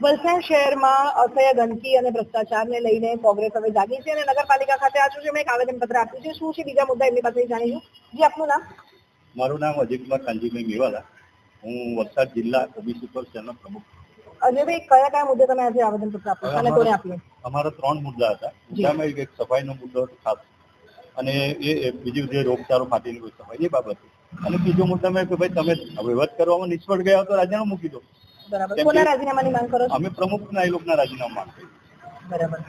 વલસાડ શહેરમાં અસહ્ય ગંદકી અને ભ્રષ્ટાચારને લઈને કોંગ્રેસ હવે જાગી છે અને નગરપાલિકા ખાતે આજુ છે મેં એક આવેદનપત્ર આપ્યું છે. શું છે બીજા મુદ્દા એમની પાસે જાણીશું? જી આપનું નામ? મારું નામ અજયકુમાર કાંજીભાઈ મેવાલા હું વલસાડ જિલ્લા ઓબીસી પર સેલનો પ્રમુખ અજયભાઈ કયા કયા મુદ્દે તમે આજે આવેદનપત્ર આપ્યું? અને કોને આપ્યું? અમારા ત્રણ મુદ્દા હતા. મુદ્દામાં એક સફાઈનો મુદ્દો હતો ખાસ. અને એ બીજું જે રોગચાળો ફાટીની કોઈ સફાઈ એ બાબત. અને બીજો મુદ્દામાં કે ભાઈ તમે વહીવટ કરવામાં નિષ્ફળ ગયા તો રાજીનામું મૂકી દો. બરાબર. કોના રાજીનામાની માંગ કરો અમે પ્રમુખના એ લોકોના રાજીનામા બરાબર.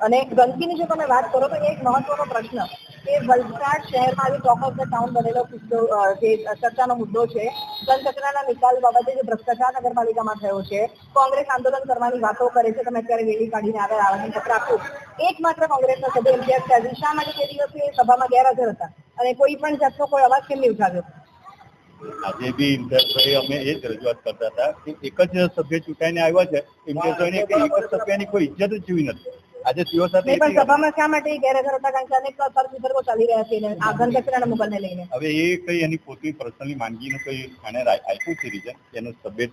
અને ગંદકીની જો તમે વાત કરો તો એક મહત્વનો પ્રશ્ન કે વલસાડ શહેરમાં આજે ટોપ ઓફ ધ ટાઉન બનેલો કિસ્સો જે ચર્ચાનો મુદ્દો છે ઘન કચરાના નિકાલ બાબતે જે ભ્રષ્ટાચાર નગરપાલિકામાં થયો છે કોંગ્રેસ આંદોલન કરવાની વાતો કરે છે તમે અત્યારે રેલી કાઢીને આગળ આવેદનપત્ર આપ્યું એકમાત્ર કોંગ્રેસના સભ્ય ઇમ્તિયાઝ શા માટે તે દિવસે સભામાં ગેરહાજર હતા અને કોઈ પણ જાતનો કોઈ અવાજ કેમ નહીં ઉઠાવ્યો? આજે બી ઇમ્તિયાઝભાઈ અમે એ જ રજૂઆત કરતા હતા કે એક જ સભ્ય ચૂંટાઈને આવ્યા છે ઇમ્તિયાઝભાઈને કે એક જ સભ્યની કોઈ ઇજ્જત જ જીવી નથી. આજે સીઓ સાથે પણ સભામાં શા માટે ગેરહાજર હતા કારણ કે અનેક તર્ક વિતર્કો ચાલી રહ્યા છે એને આ ઘન કચરાના મુગલને લઈને. હવે એ કઈ એની પોતાની પર્સનલી માંગીનું કઈ આને આપ્યું છે રીઝન એનો સભ્ય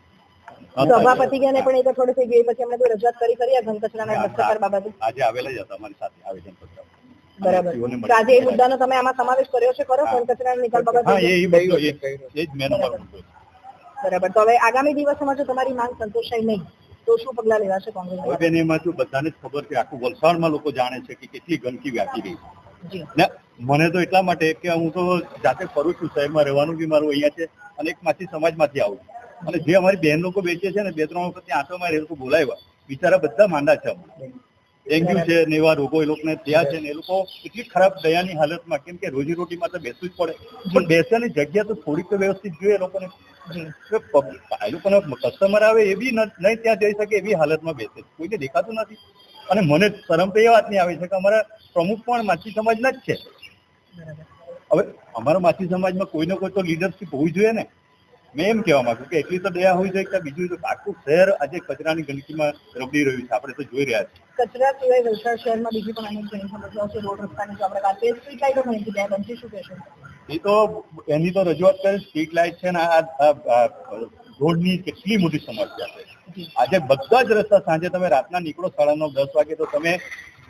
સભાપતિ ગયા પણ એક થોડી થઈ ગયું પછી અમે કોઈ રજૂઆત કરી કરી આ ઘન કચરાના બાબતે? આજે આવેલા જ હતા અમારી સાથે આવેદન પત્ર. બરાબર. અને તેઓને તો આજે એ મુદ્દાનો તમે આમાં સમાવેશ કર્યો છે ખરો? ઘન કચરાના નિકાલ બાબતે એ એ બધું એ એ જ મેન મુદ્દો બરાબર. તો હવે આગામી દિવસોમાં જો તમારી માંગ સંતોષાય નહીં તો શું પગલા લેવાશે કોંગ્રેસ બેન એમાં તો બધાને જ ખબર કે આખું વલસાડમાં લોકો જાણે છે કે કેટલી ગંદકી વ્યાપી રહી છે મને તો એટલા માટે કે હું તો જાતે ફરું છું શહેરમાં રહેવાનું બી મારું અહીંયા છે અને એક માછી સમાજમાંથી આવું અને જે અમારી બહેન લોકો બેસે છે ને બે ત્રણ વખત ત્યાં આંટો મારે એ લોકો બોલાવ્યા બિચારા બધા માંડા છે ડેન્ગ્યુ છે ને એવા રોગો એ લોકોને થયા છે ને એ લોકો એટલી ખરાબ દયાની હાલતમાં કેમ કે રોજી રોટી તો બેસવું જ પડે. પણ બેસવાની જગ્યા તો થોડીક તો વ્યવસ્થિત જોઈએ એ લોકોને. આ લોકોનો કસ્ટમર આવે એ બી નહીં ત્યાં જઈ શકે એવી હાલતમાં બેસે. કોઈને દેખાતું નથી. અને મને શરમ તો એ વાતની આવે છે કે અમારા પ્રમુખ પણ માછી સમાજના જ છે. હવે અમારા માછી સમાજમાં કોઈને કોઈ તો લીડરશીપ હોવી જોઈએ ને. મેં એમ કહેવા માંગુ કે એટલી તો દયા હોવી જોઈએ કે બીજું તો આખું શહેર આજે કચરાની ગંદકીમાં રબડી રહ્યું છે. આપણે તો જોઈ રહ્યા છીએ. કચરા સિવાય વલસાડ શહેરમાં બીજી પણ અનેક ઘણી સમસ્યાઓ છે. રોડ રસ્તાની જો આપણે વાત કરીએ સ્ટ્રીટ લાઇટો ઘણી જગ્યાએ બનશે શું કહેશો? એ તો એની તો રજૂઆત કરી સ્ટ્રીટ લાઇટ છે ને આ રોડની કેટલી મોટી સમસ્યા છે. આજે બધા જ રસ્તા સાંજે તમે રાતના નીકળો સાડા નવ દસ વાગે તો તમે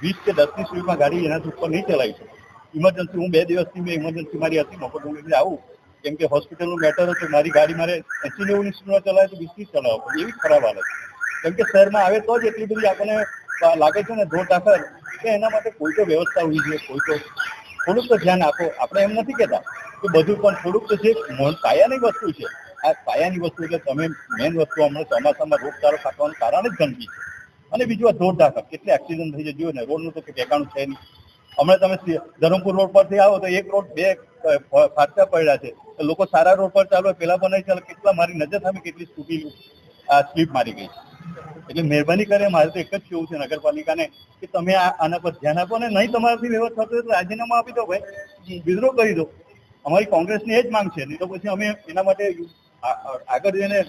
વીસ કે દસની સ્પીડમાં ગાડી એનાથી ઉપર નહીં ચલાવી શકો. ઇમરજન્સી હું બે દિવસથી મેં ઇમરજન્સી મારી હતી મફત હું આવું. કેમ કે હોસ્પિટલનું મેટર હતું મારી ગાડી મારે એસી નેવું ની સ્પીડમાં ચલાવે તો વીસની જ પડે એવી ખરાબ હાલત કેમ કે શહેરમાં આવે તો જ એટલી બધી આપણને લાગે છે ને ધોર દાખલ કે એના માટે કોઈ તો વ્યવસ્થા હોવી જોઈએ, કોઈ તો થોડુંક તો ધ્યાન આપો. આપણે એમ નથી કહેતા કે બધું પણ થોડુંક તો જે પાયાની વસ્તુ છે. આ પાયાની વસ્તુ એટલે તમે મેઈન વસ્તુ હમણાં ચોમાસામાં રોગચાળો ફાટવાનું કારણ જ ગંદકી છે. અને બીજું આ ધોર દાખલ કેટલે એક્સિડન્ટ થઈ જોયું ને, રોડનું તો કે ઠેકાણું છે નહીં. હમણાં તમે ધરમપુર રોડ પરથી આવો તો એક રોડ બે ફાટકા પડ્યા છે. લોકો સારા રોડ પર ચાલો, પેલા પણ નહીં ચાલો. કેટલા મારી નજર સામે કેટલી સ્કૂટી આ સ્લીપ મારી ગઈ એટલે મહેરબાની કરે, મારે તો એક જ કેવું છે નગરપાલિકાને, કે તમે આના પર ધ્યાન આપો ને, નહીં તમારાથી વ્યવસ્થા થતો તો રાજીનામું આપી દો ભાઈ. વિદ્રોહ કરી દો. અમારી કોંગ્રેસની એ જ માંગ છે. નહીં તો પછી અમે એના માટે આગળ જઈને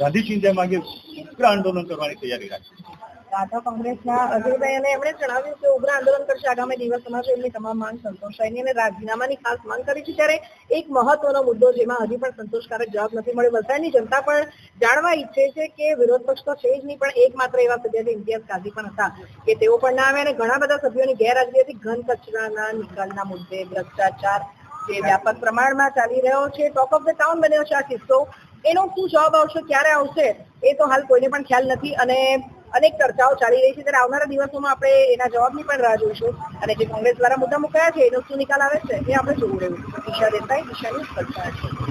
ગાંધી ચિંતા માંગે ઉગ્ર આંદોલન કરવાની તૈયારી રાખીએ. રાધા કોંગ્રેસના અજયભાઈ અને એમણે જણાવ્યું કે ઉગ્ર આંદોલન કરશે. આગામી દિવસોમાં જો એમની તમામ માંગ સંતોષાય નહીં અને રાજીનામાની ખાસ માંગ કરી છે. ત્યારે એક મહત્વનો મુદ્દો જેમાં હજી પણ સંતોષકારક જવાબ નથી મળ્યો. વલસાડની જનતા પણ જાણવા ઈચ્છે છે કે વિરોધ પક્ષ તો છે જ નહીં, પણ એકમાત્ર એવા સભ્ય છે ઇમ્તિયાઝ કાઝી પણ હતા કે તેઓ પણ ના આવે અને ઘણા બધા સભ્યોની ગેરહાજરીથી ઘન કચરાના નિકાલના મુદ્દે ભ્રષ્ટાચાર જે વ્યાપક પ્રમાણમાં ચાલી રહ્યો છે. ટોક ઓફ ધ ટાઉન બન્યો છે આ કિસ્સો. એનો શું જવાબ આવશે, ક્યારે આવશે, એ તો હાલ કોઈને પણ ખ્યાલ નથી અને અનેક ચર્ચાઓ ચાલી રહી છે. ત્યારે આવનારા દિવસોમાં આપણે એના જવાબની પણ રાહ જોઈશું. અને જે કોંગ્રેસ દ્વારા મુદ્દા મુકાયા છે, એનો શું નિકાલ આવે છે, એ આપણે જોવું રહ્યું. દિશા દેસાઈ, દિશા ન્યૂઝ.